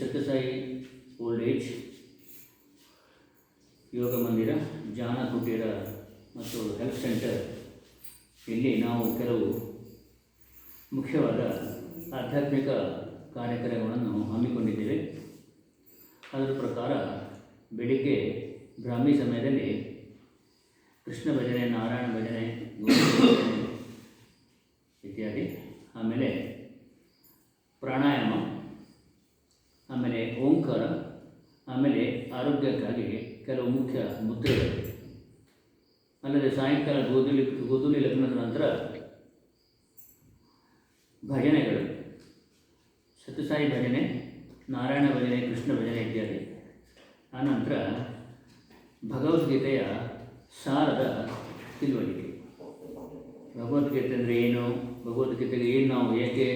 Sathya Sai old age ಯೋಗ ಮಂದಿರ ಜಾನ ಕುಟೀರ ಮತ್ತು health centre ಇಲ್ಲಿ ನಾವು ಕೆಲವು ಮುಖ್ಯವಾದ ಆಧ್ಯಾತ್ಮಿಕ ಕಾರ್ಯಕ್ರಮಗಳನ್ನು ಹಮ್ಮಿಕೊಂಡಿದ್ದೇವೆ. ಅದರ ಪ್ರಕಾರ ಬೆಳಿಗ್ಗೆ ಬ್ರಾಹ್ಮಿ ಸಮಯದಲ್ಲಿ ಕೃಷ್ಣ ಭಜನೆ, ನಾರಾಯಣ ಭಜನೆ ಭಜನೆ ಇತ್ಯಾದಿ. ಆಮೇಲೆ ಪ್ರಾಣಾಯಾಮ ಆಮೇಲೆ ಓಂಕಾರ ಆಮೇಲೆ ಆರೋಗ್ಯಕ್ಕಾಗಿ ಕೆಲವು ಮುಖ್ಯ ಮುದ್ರೆಗಳು ಅಲ್ಲದೆ ಸಾಯಂಕಾಲ ಗೋಧುಲಿ ಗೋಧುಲಿ ಲಗ್ನದ ನಂತರ ಭಜನೆಗಳು. ಸತ್ಯಸಾಯಿ ಭಜನೆ, ನಾರಾಯಣ ಭಜನೆ, ಕೃಷ್ಣ ಭಜನೆ ಇತ್ಯಾದಿ. ಆನಂತರ ಭಗವದ್ಗೀತೆಯ ಸಾರದ ತಿಳುವಳಿಕೆ. ಭಗವದ್ಗೀತೆ ಅಂದರೆ ಏನು? ಭಗವದ್ಗೀತೆಗೆ ಏನು ನಾವು ಏಕೆ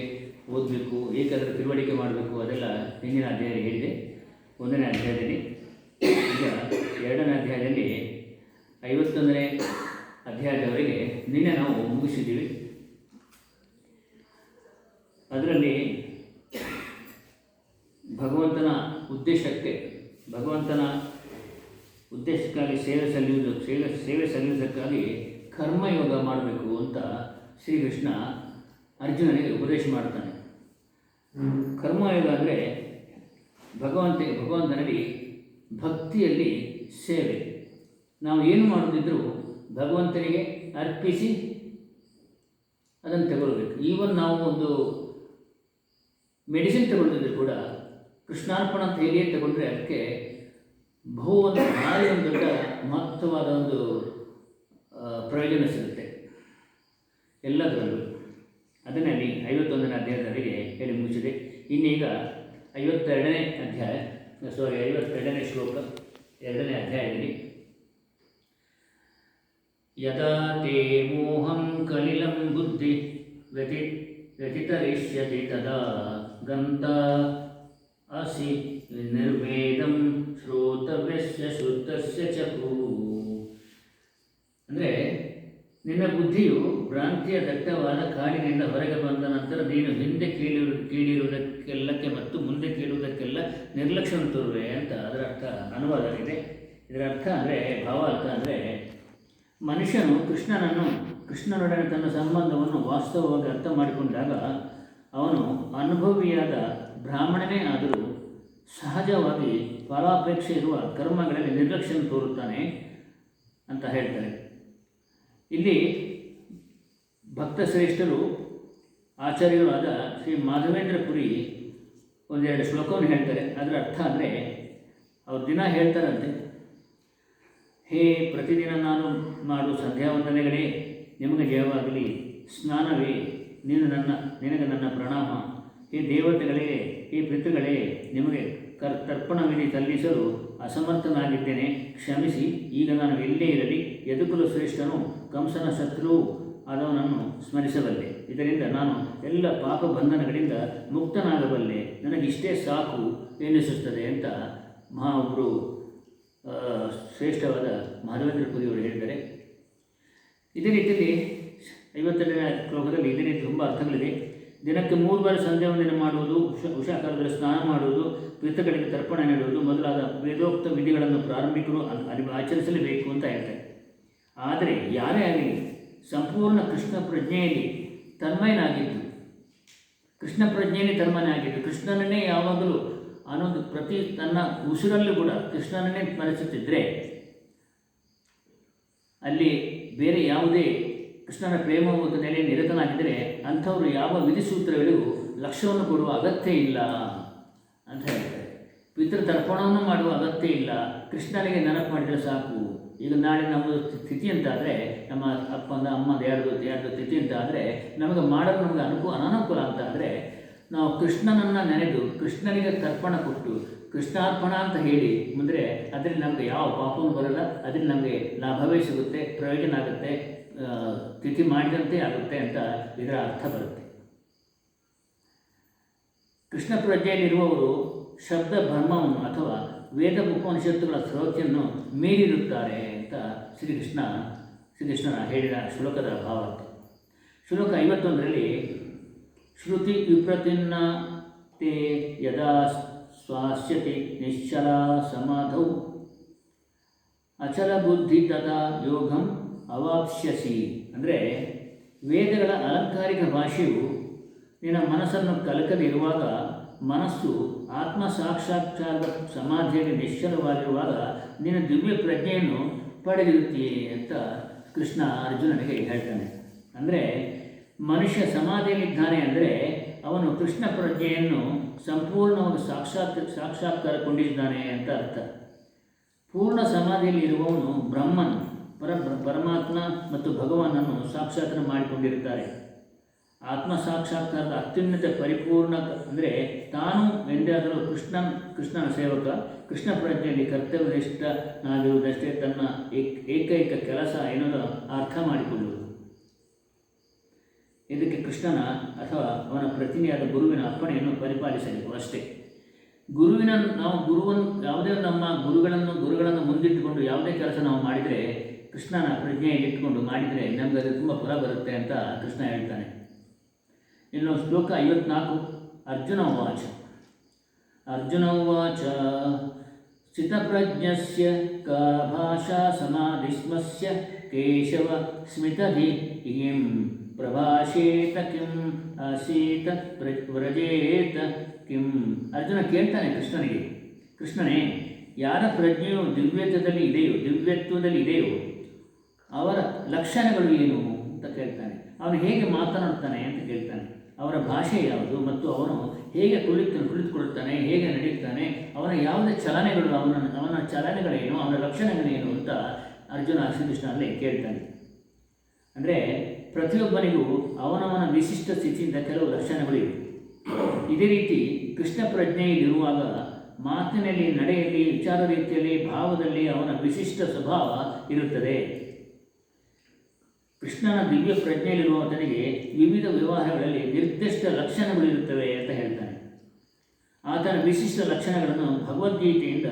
ಓದಬೇಕು? ಏಕೆ ಅದರ ತಿಳುವಳಿಕೆ ಮಾಡಬೇಕು? ಅದೆಲ್ಲ ಹಿಂದಿನ ಅಧ್ಯಾಯ ಹೇಳಿದೆ. ಒಂದನೇ ಅಧ್ಯಾಯದಲ್ಲಿ ಈಗ ಎರಡನೇ ಅಧ್ಯಾಯದಲ್ಲಿ ಐವತ್ತೊಂದನೇ ಅಧ್ಯಾಯದವರೆಗೆ ನಿನ್ನೆ ನಾವು ಮುಗಿಸಿದ್ದೀವಿ. ಅದರಲ್ಲಿ ಭಗವಂತನ ಉದ್ದೇಶಕ್ಕೆ ಭಗವಂತನ ಉದ್ದೇಶಕ್ಕಾಗಿ ಸೇವೆ ಸಲ್ಲಿಸುವುದು ಸೇವೆ ಸೇವೆ ಸಲ್ಲಿಸೋದಕ್ಕಾಗಿ ಕರ್ಮಯೋಗ ಮಾಡಬೇಕು ಅಂತ ಶ್ರೀಕೃಷ್ಣ ಅರ್ಜುನನಿಗೆ ಉಪದೇಶ ಮಾಡ್ತಾನೆ. ಕರ್ಮಯೋಗ ಅಂದರೆ ಭಗವಂತ ಭಗವಂತನಲ್ಲಿ ಭಕ್ತಿಯಲ್ಲಿ ಸೇವೆ. ನಾವು ಏನು ಮಾಡುತ್ತಿದ್ದರೂ ಭಗವಂತನಿಗೆ ಅರ್ಪಿಸಿ ಅದನ್ನು ತಗೊಳ್ಬೇಕು. ಈವನ್ ನಾವು ಒಂದು ಮೆಡಿಸಿನ್ ತಗೊಳ್ತಿದ್ರು ಕೂಡ ಕೃಷ್ಣಾರ್ಪಣ ಅಂತ ತಗೊಂಡ್ರೆ ಅದಕ್ಕೆ ಬಹು ಒಂದು ಭಾರಿ ಒಂದು ದೊಡ್ಡ ಮಹತ್ವವಾದ ಒಂದು ಪ್ರಯೋಜನ ಸಿಗುತ್ತೆ. ಎಲ್ಲದರಲ್ಲೂ. ಅದನ್ನಲ್ಲಿ ಐವತ್ತೊಂದನೇ ಅಧ್ಯಾಯದವರೆಗೆ ಹೇಳಿ ಮುಗಿಸಿದೆ. ಇನ್ನೀಗ ಐವತ್ತೆರಡನೇ ಅಧ್ಯಾಯ ಸಾರಿ ಐವತ್ತೆರಡನೇ ಶ್ಲೋಕ, ಎರಡನೇ ಅಧ್ಯಾಯದಲ್ಲಿ ಯದಾ ತೇ ಮೋಹಂ ಕಲಿಲಂ ಬುದ್ಧಿ ವ್ಯತಿ ವ್ಯತಿತರಿಷ್ಯತಿ ತದಾ ಗಂತ ಅಸಿ ನಿರ್ವೇದಂ ಶ್ರೋತವ್ಯಸ್ಯ ಶುದ್ಧಸ್ಯ ಚಕು ಅಂದರೆ ನಿನ್ನ ಬುದ್ಧಿಯು ಭ್ರಾಂತಿಯ ದಟ್ಟವಾದ ಕಾಡಿನಿಂದ ಹೊರಗೆ ಬಂದ ನಂತರ ನೀನು ಹಿಂದೆ ಕೇಳಿರು, ಕೇಳಿರುವುದಕ್ಕೆಲ್ಲಕ್ಕೆ ಮತ್ತು ಮುಂದೆ ಕೇಳುವುದಕ್ಕೆಲ್ಲ ನಿರ್ಲಕ್ಷ್ಯವನ್ನು ತೋರುವೆ ಅಂತ ಅದರ ಅರ್ಥ ಅನುವಾದ ಇದೆ ಇದರ ಅರ್ಥ ಅಂದರೆ, ಭಾವಾರ್ಥ ಅಂದರೆ, ಮನುಷ್ಯನು ಕೃಷ್ಣನನ್ನು, ಕೃಷ್ಣನೊಡನೆ ತನ್ನ ಸಂಬಂಧವನ್ನು ವಾಸ್ತವವಾಗಿ ಅರ್ಥ ಮಾಡಿಕೊಂಡಾಗ ಅವನು ಅನುಭವಿಯಾದ ಬ್ರಾಹ್ಮಣನೇ ಆದರೂ ಸಹಜವಾಗಿ ಫಲಾಪೇಕ್ಷೆ ಇರುವ ಕರ್ಮಗಳಲ್ಲಿ ನಿರ್ಲಕ್ಷ್ಯವನ್ನು ತೋರುತ್ತಾನೆ ಅಂತ ಹೇಳ್ತಾರೆ. ಇಲ್ಲಿ ಭಕ್ತ ಶ್ರೇಷ್ಠರು ಆಚಾರ್ಯರಾದ ಶ್ರೀ ಮಾಧವೇಂದ್ರ ಪುರಿ ಒಂದೆರಡು ಶ್ಲೋಕವನ್ನು ಹೇಳ್ತಾರೆ. ಅದರ ಅರ್ಥ ಅಂದರೆ ಅವ್ರು ದಿನ ಹೇಳ್ತಾರಂತೆ. ಹೇ ಪ್ರತಿದಿನ ನಾನು ಮಾಡುವ ಸಂಧ್ಯಾ ವಂದನೆಗಳೇ ನಿಮಗೆ ಜಯವಾಗಲಿ. ಸ್ನಾನವೇ, ನೀನು ನನ್ನ, ನಿನಗೆ ನನ್ನ ಪ್ರಣಾಮ. ಈ ದೇವತೆಗಳೇ ಈ ಪಿತೃಗಳೇ, ನಿಮಗೆ ಕರ್ ತರ್ಪಣ ವಿಧಿ ಸಲ್ಲಿಸಲು ಅಸಮರ್ಥನಾಗಿದ್ದೇನೆ. ಕ್ಷಮಿಸಿ, ಈಗ ನಾನು ಎಲ್ಲೇ ಇರಲಿ. ಎದುಕಲು ಶ್ರೇಷ್ಠನು ಕಂಸನ ಶತ್ರು ಆದವನನ್ನು ಸ್ಮರಿಸಬಲ್ಲೆ. ಇದರಿಂದ ನಾನು ಎಲ್ಲ ಪಾಪ ಬಂಧನಗಳಿಂದ ಮುಕ್ತನಾಗಬಲ್ಲೆ. ನನಗಿಷ್ಟೇ ಸಾಕು ಎನ್ನಿಸುತ್ತದೆ ಅಂತ ಮಹಾ ಒಬ್ಬರು ಶ್ರೇಷ್ಠವಾದ ಮಾಧವೇಂದ್ರ ಪುರಿಯವರು ಹೇಳಿದ್ದಾರೆ. ಇದೇ ರೀತಿಯಲ್ಲಿ ಐವತ್ತೆರಡನೇ ಶ್ಲೋಕದಲ್ಲಿ ಇದೇ ರೀತಿ ತುಂಬ ಅರ್ಥಗಳಿದೆ ದಿನಕ್ಕೆ ಮೂರು ಬಾರಿ ಸಂಧ್ಯಾ ವಂದನೆ ಮಾಡುವುದು, ಉಷ ಉಷಾಕಾಲದಲ್ಲಿ ಸ್ನಾನ ಮಾಡುವುದು ಪಿತೃಗಳಿಗೆ ತರ್ಪಣ ನೀಡುವುದು ಮೊದಲಾದ ವೇದೋಕ್ತ ವಿಧಿಗಳನ್ನು ಪ್ರಾರಂಭಿಕರು ಅಲ್ಲಿ ಆಚರಿಸಲೇಬೇಕು ಅಂತ ಹೇಳ್ತಾರೆ. ಆದರೆ ಯಾರೇ ಆಗಲಿ ಸಂಪೂರ್ಣ ಕೃಷ್ಣ ಪ್ರಜ್ಞೆಯಲ್ಲಿ ತನ್ಮಯನಾಗಿದ್ದು, ಕೃಷ್ಣ ಪ್ರಜ್ಞೆಯಲ್ಲಿ ತನ್ಮಯನಾಗಿದ್ದು ಕೃಷ್ಣನನ್ನೇ ಯಾವಾಗಲೂ ಅನ್ನೋದು ಪ್ರತಿ ತನ್ನ ಉಸಿರಲ್ಲೂ ಕೂಡ ಕೃಷ್ಣನನ್ನೇ ಸ್ಮರಿಸುತ್ತಿದ್ದರೆ ಅಲ್ಲಿ ಬೇರೆ ಯಾವುದೇ ಕೃಷ್ಣನ ಪ್ರೇಮ ಮತ್ತು ನೆಲೆ ನಿರತನಾಗಿದ್ದರೆ ಅಂಥವರು ಯಾವ ವಿಧಿಸೂತ್ರಗಳಿಗೂ ಲಕ್ಷ್ಯವನ್ನು ಕೊಡುವ ಅಗತ್ಯ ಇಲ್ಲ ಅಂತ ಹೇಳ್ತಾರೆ. ಪಿತೃ ತರ್ಪಣವನ್ನು ಮಾಡುವ ಅಗತ್ಯ ಇಲ್ಲ. ಕೃಷ್ಣನಿಗೆ ನೆನಪು ಮಾಡಿದರೆ ಸಾಕು. ಈಗ ನಾಳೆ ನಮ್ಮದು ಸ್ಥಿತಿ ಅಂತ ಆದರೆ, ನಮ್ಮ ಅಪ್ಪನ ಅಮ್ಮದ ಯಾರ್ದು ಯಾರ್ದು ಸ್ಥಿತಿ ಅಂತ ಆದರೆ, ನಮಗೆ ಮಾಡಲು ನಮಗೆ ಅನುಕೂಲ ಅನನುಕೂಲ ಅಂತ ಆದರೆ, ನಾವು ಕೃಷ್ಣನನ್ನು ನೆನೆದು, ಕೃಷ್ಣನಿಗೆ ತರ್ಪಣ ಕೊಟ್ಟು, ಕೃಷ್ಣಾರ್ಪಣ ಅಂತ ಹೇಳಿ ಮುಂದರೆ ಅದರಲ್ಲಿ ನಮಗೆ ಯಾವ ಪಾಪವೂ ಬರಲ್ಲ, ಅದರಲ್ಲಿ ನಮಗೆ ಲಾಭವೇ ಸಿಗುತ್ತೆ, ಪ್ರಯೋಜನ ಆಗುತ್ತೆ ತಿಥಿ ಮಾಡಿದಂತೆ ಆಗುತ್ತೆ ಅಂತ ಇದರ ಅರ್ಥ ಬರುತ್ತೆ. ಕೃಷ್ಣ ಪ್ರಜ್ಞೆಯಲ್ಲಿರುವವರು ಶಬ್ದ ಬ್ರಹ್ಮವನ್ನು ಅಥವಾ ವೇದ ಉಪನಿಷತ್ತುಗಳ ಶ್ರೋತಿಯನ್ನು ಮೀರಿರುತ್ತಾರೆ ಅಂತ ಶ್ರೀಕೃಷ್ಣ, ಶ್ರೀಕೃಷ್ಣನ ಹೇಳಿದ ಶ್ಲೋಕದ ಭಾವಾರ್ಥ ಶ್ಲೋಕ ಐವತ್ತೊಂದರಲ್ಲಿ, ಶ್ರುತಿ ವಿಪ್ರತಿನ್ನ ತೇ ಯದಾ ಸ್ವಾಸ್ಯತಿ ನಿಶ್ಚಲ ಸಮಾಧೌ. ಅಚಲ ಬುದ್ಧಿ ತದಾ ಯೋಗಂ ಅವಾಪ್ಸ್ಯಸಿ. ಅಂದರೆ, ವೇದಗಳ ಅಲಂಕಾರಿಕ ಭಾಷೆಯು ನಿನ್ನ ಮನಸ್ಸನ್ನು ಕಲಕದಿರುವಾಗ ಮನಸ್ಸು ಆತ್ಮ ಸಾಕ್ಷಾತ್ಕಾರದ ಸಮಾಧಿಯಲ್ಲಿ ನಿಶ್ಚಲವಾಗಿರುವಾಗ ನಿನ್ನ ದಿವ್ಯ ಪ್ರಜ್ಞೆಯನ್ನು ಪಡೆದಿರುತ್ತೀಯೇ ಅಂತ ಕೃಷ್ಣ ಅರ್ಜುನನಿಗೆ ಹೇಳ್ತಾನೆ. ಅಂದರೆ ಮನುಷ್ಯ ಸಮಾಧಿಯಲ್ಲಿದ್ದಾನೆ ಅಂದರೆ ಅವನು ಕೃಷ್ಣ ಪ್ರಜ್ಞೆಯನ್ನು ಸಂಪೂರ್ಣವಾಗಿ ಸಾಕ್ಷಾತ್ ಸಾಕ್ಷಾತ್ಕಾರಗೊಂಡಿದ್ದಾನೆ ಅಂತ ಅರ್ಥ. ಪೂರ್ಣ ಸಮಾಧಿಯಲ್ಲಿ ಇರುವವನು ಬ್ರಹ್ಮನ್, ಪರ ಪರಮಾತ್ಮ ಮತ್ತು ಭಗವಾನನ್ನು ಸಾಕ್ಷಾತ್ಕಾರ ಮಾಡಿಕೊಂಡಿರುತ್ತಾರೆ. ಆತ್ಮ ಸಾಕ್ಷಾತ್ಕಾರದ ಅತ್ಯುನ್ನತ ಪರಿಪೂರ್ಣ ಅಂದರೆ ತಾನು ಎಂದಾದರೂ ಕೃಷ್ಣ ಕೃಷ್ಣನ ಸೇವಕ, ಕೃಷ್ಣ ಪ್ರಜ್ಞೆಯಲ್ಲಿ ಕರ್ತವ್ಯನಿಷ್ಠನಾಗಿರುವುದಷ್ಟೇ ತನ್ನ ಏಕ್, ಏಕೈಕ ಕೆಲಸ ಏನೋ ಅರ್ಥ ಮಾಡಿಕೊಳ್ಳುವುದು. ಇದಕ್ಕೆ ಕೃಷ್ಣನ ಅಥವಾ ಅವನ ಪ್ರತಿನಿಧಿಯಾದ ಗುರುವಿನ ಅಪ್ಪಣೆಯನ್ನು ಪರಿಪಾಲಿಸಬೇಕು ಅಷ್ಟೇ. ಗುರುವಿನ ನಾವು ಗುರುವನ್ನು ಯಾವುದೇ ನಮ್ಮ ಗುರುಗಳನ್ನು ಗುರುಗಳನ್ನು ಮುಂದಿಟ್ಟುಕೊಂಡು ಯಾವುದೇ ಕೆಲಸ ನಾವು ಮಾಡಿದರೆ ಕೃಷ್ಣನ ಪ್ರಜ್ಞೆಯಲ್ಲಿ ಇಟ್ಟುಕೊಂಡು ಮಾಡಿದರೆ ನಮಗೆ ಅದು ತುಂಬ ಫಲ ಬರುತ್ತೆ ಅಂತ ಕೃಷ್ಣ ಹೇಳ್ತಾನೆ. ಇನ್ನು ಶ್ಲೋಕ ಐವತ್ನಾಲ್ಕು. ಅರ್ಜುನ ಉಚ ಅರ್ಜುನ ಉಚ ಸ್ಥಿತಪ್ರಜ್ಞಸ್ಯ ಕಾ ಭಾಷಾ ಸಮಾಧಿಸ್ಮಸ್ಯ ಕೇಶವ ಸ್ಮಿತಧಿ ಇಂ ಪ್ರಭಾಷೇತ ಕಿಂ ಆಸೀತ ವ್ರಜೇತ ಕಿಂ. ಅರ್ಜುನ ಕೇಳ್ತಾನೆ ಕೃಷ್ಣನಿಗೆ, ಕೃಷ್ಣನೇ, ಯಾರ ಪ್ರಜ್ಞೆಯು ದಿವ್ಯತ್ವದಲ್ಲಿ ಇದೆಯೋ ದಿವ್ಯತ್ವದಲ್ಲಿ ಇದೆಯೋ, ಅವರ ಲಕ್ಷಣಗಳು ಏನು? ಅಂತ ಕೇಳ್ತಾನೆ. ಅವನು ಹೇಗೆ ಮಾತನಾಡ್ತಾನೆ ಅಂತ ಕೇಳ್ತಾನೆ. ಅವರ ಭಾಷೆ ಯಾವುದು ಮತ್ತು ಅವನು ಹೇಗೆ ಕುಳಿತು, ಕುಳಿತುಕೊಳ್ಳುತ್ತಾನೆ, ಹೇಗೆ ನಡೆಯುತ್ತಾನೆ ಅವನ ಯಾವುದೇ ಚಲನೆಗಳು, ಅವನ ಅವನ ಚಲನೆಗಳೇನು, ಅವನ ಲಕ್ಷಣಗಳೇನು ಅಂತ ಅರ್ಜುನ ಶ್ರೀಕೃಷ್ಣ ಅಲ್ಲಿ ಕೇಳ್ತಾನೆ. ಅಂದರೆ ಪ್ರತಿಯೊಬ್ಬನಿಗೂ ಅವನವನ ವಿಶಿಷ್ಟ ಸ್ಥಿತಿಯಿಂದ ಕೆಲವು ಲಕ್ಷಣಗಳಿವೆ ಇದೇ ರೀತಿ ಕೃಷ್ಣ ಪ್ರಜ್ಞೆಯಲ್ಲಿರುವಾಗ ಮಾತಿನಲ್ಲಿ, ನಡೆಯಲ್ಲಿ, ವಿಚಾರ ರೀತಿಯಲ್ಲಿ, ಭಾವದಲ್ಲಿ ಅವನ ವಿಶಿಷ್ಟ ಸ್ವಭಾವ ಇರುತ್ತದೆ. ಕೃಷ್ಣನ ದಿವ್ಯ ಪ್ರಜ್ಞೆಯಲ್ಲಿರುವಾತನಿಗೆ ವಿವಿಧ ವ್ಯವಹಾರಗಳಲ್ಲಿ ನಿರ್ದಿಷ್ಟ ಲಕ್ಷಣಗಳಿರುತ್ತವೆ ಅಂತ ಹೇಳ್ತಾನೆ. ಆತನ ವಿಶಿಷ್ಟ ಲಕ್ಷಣಗಳನ್ನು ಭಗವದ್ಗೀತೆಯಿಂದ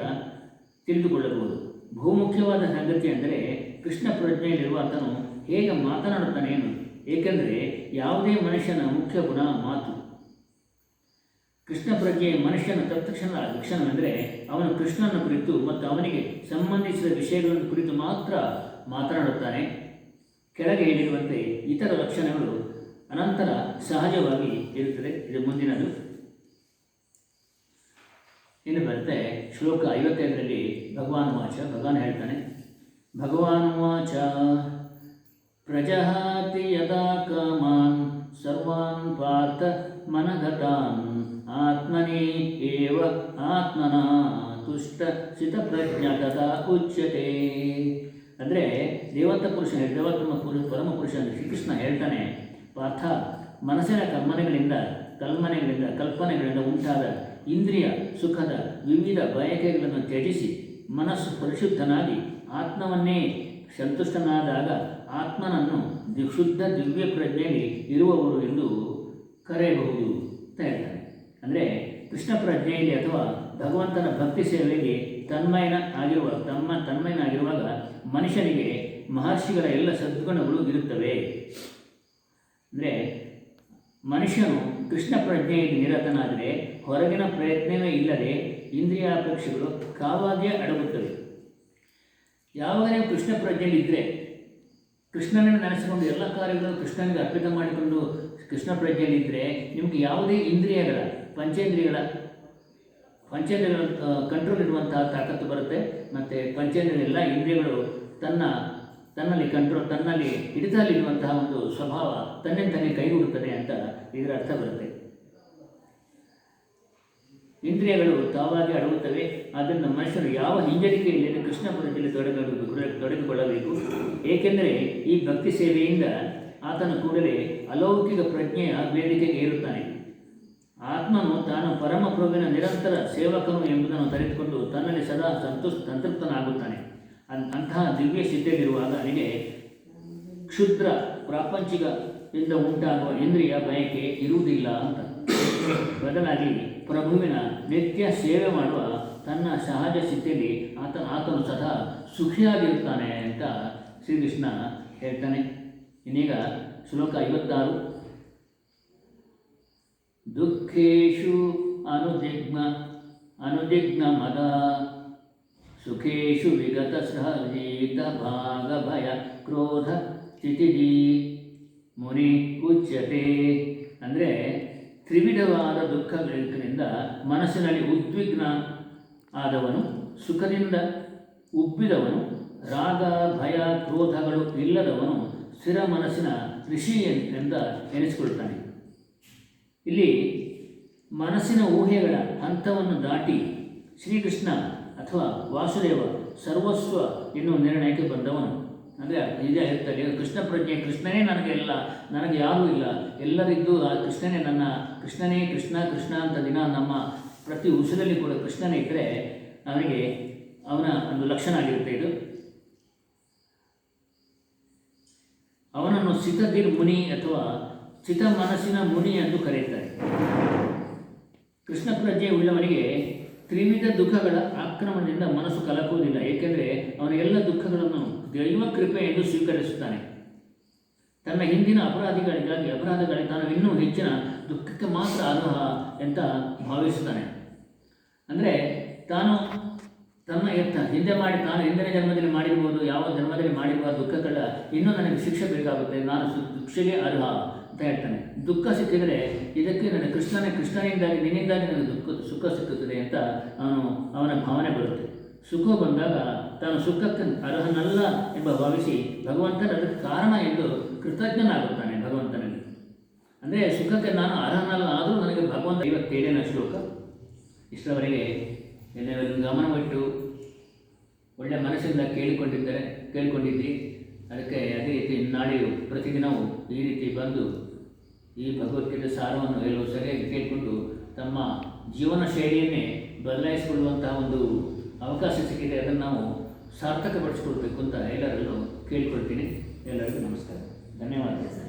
ತಿಳಿದುಕೊಳ್ಳಬಹುದು. ಬಹುಮುಖ್ಯವಾದ ಸಂಗತಿ ಅಂದರೆ ಕೃಷ್ಣ ಪ್ರಜ್ಞೆಯಲ್ಲಿರುವ ಆತನು ಹೇಗೆ ಮಾತನಾಡುತ್ತಾನೆ ಏನು ಏಕೆಂದರೆ ಯಾವುದೇ ಮನುಷ್ಯನ ಮುಖ್ಯ ಗುಣ ಮಾತು. ಕೃಷ್ಣ ಪ್ರಜ್ಞೆ ಮನುಷ್ಯನ ತತ್ಕ್ಷಣ ಲಕ್ಷಣವೆಂದರೆ ಅವನು ಕೃಷ್ಣನ ಕುರಿತು ಮತ್ತು ಅವನಿಗೆ ಸಂಬಂಧಿಸಿದ ವಿಷಯಗಳನ್ನು ಕುರಿತು ಮಾತ್ರ ಮಾತನಾಡುತ್ತಾನೆ. ಕೆಳಗೆ ಹೇಳಿರುವಂತೆ ಇತರ ಲಕ್ಷಣಗಳು ಅನಂತರ ಸಹಜವಾಗಿ ಇರುತ್ತದೆ. ಇದು ಮುಂದಿನದು. ಇನ್ನು ಬರುತ್ತೆ ಶ್ಲೋಕ ಐವತ್ತೈದರಲ್ಲಿ ಭಗವಾನ್ ವಾಚ. ಭಗವಾನ್ ಹೇಳ್ತಾನೆ, ಭಗವಾನ್ ವಾಚ ಪ್ರಜಹಾತಿ ಯದಾ ಕಾಮಾನ್, ಸರ್ವಾನ್ ಪಾರ್ಥ ಮನಗತಾನ್ ಆತ್ಮನೇ ಏವ ಆತ್ಮನ, ತುಷ್ಟ ಸ್ಥಿತಪ್ರಜ್ಞ ತಥಾ ಉಚ್ಯತೆ. ಪುರುಷ ಪುರುಷ ಪರಮ ಪುರುಷ ಅಂದರೆ ಶ್ರೀಕೃಷ್ಣ ಹೇಳ್ತಾನೆ, ಪಾರ್ಥ, ಮನಸ್ಸಿನ ಕಲ್ಮನೆಗಳಿಂದ ಕಲ್ಮನೆಗಳಿಂದ, ಕಲ್ಪನೆಗಳಿಂದ ಉಂಟಾದ ಇಂದ್ರಿಯ ಸುಖದ ವಿವಿಧ ಬಯಕೆಗಳನ್ನು ತ್ಯಜಿಸಿ, ಮನಸ್ಸು ಪರಿಶುದ್ಧನಾಗಿ, ಆತ್ಮವನ್ನೇ ಸಂತುಷ್ಟನಾದಾಗ ಆತ್ಮನನ್ನು ಶುದ್ಧ ದಿವ್ಯ ಪ್ರಜ್ಞೆಯಲ್ಲಿ ಇರುವವರು ಎಂದು ಕರೆಯಬಹುದು ಅಂತ ಹೇಳ್ತಾರೆ ಅಂದರೆ ಕೃಷ್ಣ ಪ್ರಜ್ಞೆಯಲ್ಲಿ ಅಥವಾ ಭಗವಂತನ ಭಕ್ತಿ ಸೇವೆಗೆ ತನ್ಮಯನ ಆಗಿರುವ, ತಮ್ಮ ತನ್ಮಯನಾಗಿರುವಾಗ ಮನುಷ್ಯನಿಗೆ ಮಹರ್ಷಿಗಳ ಎಲ್ಲ ಸದ್ಗುಣಗಳು ಇರುತ್ತವೆ. ಅಂದರೆ ಮನುಷ್ಯನು ಕೃಷ್ಣ ಪ್ರಜ್ಞೆಯಲ್ಲಿ ನಿರತನಾದರೆ ಹೊರಗಿನ ಪ್ರಯತ್ನವೇ ಇಲ್ಲದೆ ಇಂದ್ರಿಯಾಪೇಕ್ಷೆಗಳು ಕಾವಾಗಿಯೇ ಅಡಗುತ್ತವೆ. ಯಾವಾಗ ನೀವು ಕೃಷ್ಣ ಪ್ರಜ್ಞೆಯಲ್ಲಿ ಇದ್ದರೆ ಕೃಷ್ಣನನ್ನು ನೆನೆಸಿಕೊಂಡು ಎಲ್ಲ ಕಾರ್ಯಗಳನ್ನು ಕೃಷ್ಣನಿಗೆ ಅರ್ಪಿತ ಮಾಡಿಕೊಂಡು ಕೃಷ್ಣ ಪ್ರಜ್ಞೆಯಲ್ಲಿ ಇದ್ದರೆ ನಿಮಗೆ ಯಾವುದೇ ಇಂದ್ರಿಯಗಳ, ಪಂಚೇಂದ್ರಿಯಗಳ ಪಂಚೇಂದ್ರಿಯಗಳ ಕಂಟ್ರೋಲ್ ಇರುವಂತಹ ತಾಕತ್ತು ಬರುತ್ತೆ. ಮತ್ತು ಪಂಚೇಂದ್ರಿಯ ಎಲ್ಲ ಇಂದ್ರಿಯಗಳು ತನ್ನ ತನ್ನಲ್ಲಿ ಕಂಟ್ರೋಲ್ ತನ್ನಲ್ಲಿ ಹಿಡಿತದಲ್ಲಿರುವಂತಹ ಒಂದು ಸ್ವಭಾವ ತನ್ನಿಂದ ಕೈಗೂಡುತ್ತದೆ ಅಂತ ಇದರ ಅರ್ಥ ಬರುತ್ತೆ. ಇಂದ್ರಿಯಗಳು ತಾವಾಗಿ ಅಡಗುತ್ತವೆ, ಆದ್ದರಿಂದ ಮನುಷ್ಯರು ಯಾವ ಹಿಂಜರಿಕೆಯಲ್ಲಿ ಕೃಷ್ಣ ಪುರದಲ್ಲಿ ತೊಡಗಬೇಕು ತೊಡಗಿಕೊಳ್ಳಬೇಕು. ಏಕೆಂದರೆ ಈ ಭಕ್ತಿ ಸೇವೆಯಿಂದ ಆತನ ಕೂಡಲೇ ಅಲೌಕಿಕ ಪ್ರಜ್ಞೆಯ ವೇದಿಕೆಗೆ ಏರುತ್ತಾನೆ. ಆತ್ಮನು ತಾನು ಪರಮ ಪ್ರಭುವಿನ ನಿರಂತರ ಸೇವಕನು ಎಂಬುದನ್ನು ತರಿದುಕೊಂಡು ತನ್ನಲ್ಲಿ ಸದಾ ಸಂತುಷ್, ಸಂತೃಪ್ತನಾಗುತ್ತಾನೆ. ಅಂತಹ ದಿವ್ಯ ಸ್ಥಿತಿಯಲ್ಲಿರುವಾಗ ನನಗೆ ಕ್ಷುದ್ರ ಪ್ರಾಪಂಚಿಕ ಇಂದ ಉಂಟಾಗುವ ಇಂದ್ರಿಯ ಬಯಕೆ ಇರುವುದಿಲ್ಲ ಅಂತ. ಬದಲಾಗಿ ಪ್ರಭುವಿನ ನಿತ್ಯ ಸೇವೆ ಮಾಡುವ ತನ್ನ ಸಹಜ ಸ್ಥಿತಿಯಲ್ಲಿ ಆತ, ಆತನು ಸದಾ ಸುಖಿಯಾಗಿರುತ್ತಾನೆ ಅಂತ ಶ್ರೀಕೃಷ್ಣ ಹೇಳ್ತಾನೆ. ಇನ್ನೀಗ ಶ್ಲೋಕ ಐವತ್ತಾರು. ದುಃಖೇಶು ಅನುದಿಗ್ನ ಅನುದಿಗ್ನ ಮದ ಸುಖೇಶು ವಿಗತ ಸಹೇತ ಭಾಗ ಭಯ ಕ್ರೋಧ ಸ್ಥಿತಿದಿ ಮುನಿ ಉಚ್ಯತೆ ಅಂದರೆ ತ್ರಿವಿಧವಾದ ದುಃಖಗಳಿಂದ ಮನಸ್ಸಿನಲ್ಲಿ ಉದ್ವಿಗ್ನ ಆದವನು, ಸುಖದಿಂದ ಉಬ್ಬಿದವನು, ರಾಗ, ಭಯ, ಕ್ರೋಧಗಳು ಇಲ್ಲದವನು ಸ್ಥಿರ ಮನಸ್ಸಿನ ಋಷಿ ಎಂದ ಎನಿಸಿಕೊಳ್ತಾನೆ ಇಲ್ಲಿ ಮನಸ್ಸಿನ ಊಹೆಗಳ ಹಂತವನ್ನು ದಾಟಿ ಶ್ರೀಕೃಷ್ಣ ಅಥವಾ ವಾಸುದೇವ ಸರ್ವಸ್ವ ಎನ್ನುವ ನಿರ್ಣಯಕ್ಕೆ ಬಂದವನು. ಅಂದರೆ ಇದೇ ಹೇಳ್ತಾರೆ ಕೃಷ್ಣ ಪ್ರಜ್ಞೆ, ಕೃಷ್ಣನೇ ನನಗೆಲ್ಲ ನನಗೆ ಯಾರೂ ಇಲ್ಲ, ಎಲ್ಲರಿದ್ದು ಆ ಕೃಷ್ಣನೇ ನನ್ನ, ಕೃಷ್ಣನೇ ಕೃಷ್ಣ ಕೃಷ್ಣ ಅಂತ ದಿನ ನಮ್ಮ ಪ್ರತಿ ಉಸಿರಲ್ಲಿ ಕೂಡ ಕೃಷ್ಣನೇ ಇದ್ದರೆ ಅವನಿಗೆ ಅವನ ಒಂದು ಲಕ್ಷಣ ಆಗಿರುತ್ತೆ ಇದು. ಅವನನ್ನು ಸಿತದಿರ್ ಮುನಿ ಅಥವಾ ಚಿತ ಮನಸ್ಸಿನ ಮುನಿ ಎಂದು ಕರೆಯುತ್ತಾರೆ. ಕೃಷ್ಣ ಪ್ರಜ್ಞೆ ಉಳ್ಳವನಿಗೆ ತ್ರಿವಿಧ ದುಃಖಗಳ ಆಕ್ರಮಣದಿಂದ ಮನಸ್ಸು ಕಲಕುವುದಿಲ್ಲ. ಏಕೆಂದರೆ ಅವನ ಎಲ್ಲ ದುಃಖಗಳನ್ನು ದೈವ ಕೃಪೆ ಎಂದು ಸ್ವೀಕರಿಸುತ್ತಾನೆ. ತನ್ನ ಹಿಂದಿನ ಅಪರಾಧಿಗಳಿಗಾಗಿ ಅಪರಾಧಗಳಿಗೆ ತಾನು ಇನ್ನೂ ಹೆಚ್ಚಿನ ದುಃಖಕ್ಕೆ ಮಾತ್ರ ಅರ್ಹ ಅಂತ ಭಾವಿಸುತ್ತಾನೆ. ಅಂದರೆ ತಾನು ತನ್ನ ಎತ್ತ ಹಿಂದೆ ಮಾಡಿ, ತಾನು ಹಿಂದಿನ ಜನ್ಮದಲ್ಲಿ ಮಾಡಿರ್ಬೋದು, ಯಾವ ಜನ್ಮದಲ್ಲಿ ಮಾಡಿರುವ ದುಃಖಗಳ ಇನ್ನೂ ನನಗೆ ಶಿಕ್ಷೆ ಬೇಕಾಗುತ್ತೆ, ನಾನು ಶಿಕ್ಷೆಗೆ ಅರ್ಹ. ಹೇಳ್ತಾನೆ ದುಃಖ ಸಿಕ್ಕಿದರೆ ಇದಕ್ಕೆ ನನ್ನ ಕೃಷ್ಣನೇ, ಕೃಷ್ಣನಿಂದಾಗಿ, ನಿನ್ನಿಂದಾಗಿ ನನಗೆ ದುಃಖ, ಸುಖ ಸಿಕ್ಕುತ್ತದೆ ಅಂತ ಅವನು, ಅವನ ಭಾವನೆ ಬರುತ್ತೆ. ಸುಖ ಬಂದಾಗ ತಾನು ಸುಖಕ್ಕೆ ಅರ್ಹನಲ್ಲ ಎಂಬ ಭಾವಿಸಿ ಭಗವಂತನ ಅದಕ್ಕೆ ಕಾರಣ ಎಂದು ಕೃತಜ್ಞನಾಗುತ್ತಾನೆ ಭಗವಂತನಲ್ಲಿ ಅಂದರೆ ಸುಖಕ್ಕೆ ನಾನು ಅರ್ಹನಲ್ಲ ಆದರೂ ನನಗೆ ಭಗವಂತ ಐವತ್ತೇಳನೇ ಶ್ಲೋಕ. ಇಷ್ಟರವರೆಗೆ ಎಲ್ಲವರನ್ನು ಗಮನವಿಟ್ಟು ಒಳ್ಳೆಯ ಮನಸ್ಸಿಂದ ಕೇಳಿಕೊಂಡಿದ್ದರೆ ಕೇಳಿಕೊಂಡಿದ್ದಿ ಅದಕ್ಕೆ ಅದೇ ರೀತಿ ನಾಳೆಯು ಪ್ರತಿದಿನವೂ ಈ ರೀತಿ ಬಂದು ಈ ಭಗವದ್ಗೀತೆ ಸಾರವನ್ನು ಹೇಳುವ ಸರಿಯಾಗಿ ಕೇಳಿಕೊಂಡು ತಮ್ಮ ಜೀವನ ಶೈಲಿಯನ್ನೇ ಬದಲಾಯಿಸಿಕೊಳ್ಳುವಂತಹ ಒಂದು ಅವಕಾಶ ಸಿಕ್ಕಿದೆ. ಅದನ್ನು ನಾವು ಸಾರ್ಥಕಪಡಿಸಿಕೊಳ್ಬೇಕು ಅಂತ ಎಲ್ಲರಲ್ಲೂ ಕೇಳಿಕೊಳ್ತೀನಿ. ಎಲ್ಲರಿಗೂ ನಮಸ್ಕಾರ. ಧನ್ಯವಾದಗಳು.